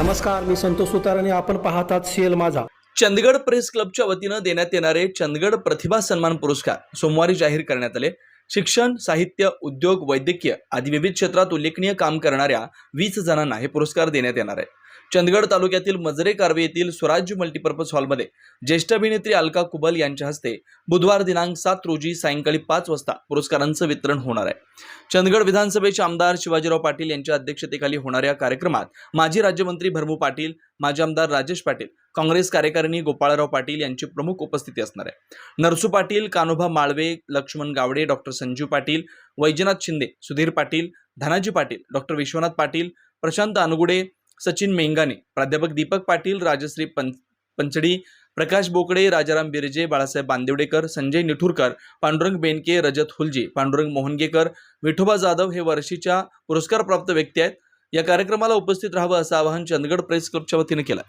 नमस्कार मी संतोष सुतार आणि आपण पाहतात सीएल माझा. चंदगड प्रेस क्लबच्या वतीनं देण्यात येणारे चंदगड प्रतिभा सन्मान पुरस्कार सोमवारी जाहीर करण्यात आले. शिक्षण साहित्य उद्योग वैद्यकीय आदी विविध क्षेत्रात उल्लेखनीय काम करणाऱ्या वीस जणांना हे पुरस्कार देण्यात येणार आहे. चंदगड तालुक्यातील मजरे कारवे येथील स्वराज्य मल्टीपर्पज हॉलमध्ये ज्येष्ठ अभिनेत्री अलका कुबल यांच्या हस्ते बुधवार दिनांक सात रोजी सायंकाळी पाच वाजता पुरस्कारांचं वितरण होणार आहे. चंदगड विधानसभेचे आमदार शिवाजीराव पाटील यांच्या अध्यक्षतेखाली होणाऱ्या कार्यक्रमात माजी राज्यमंत्री भरमू पाटील माजी आमदार राजेश पाटील काँग्रेस कार्यकारिणी गोपाळराव पाटील यांची प्रमुख उपस्थिती असणार आहे. Narsu Patil Kanobha Malve Laxman Gawade doctor Sanjeev Patil Vaijnath Shinde Sudhir Patil Dhanaji Patil doctor Vishwanath Patil Prashant Anugude Sachin Mengane. प्राध्यापक दीपक पाटील राजश्री पं पंचडी प्रकाश बोकडे राजाराम बिरजे बाळासाहेब बांदिवडेकर संजय निठुरकर पांडुरंग बेनके रजत हुलजी पांडुरंग मोहनगेकर विठोबा जाधव हे वर्षीच्या पुरस्कारप्राप्त व्यक्ती आहेत. या कार्यक्रमाला उपस्थित राहावं असं आवाहन चंदगड प्रेस क्लबच्या वतीनं केलं.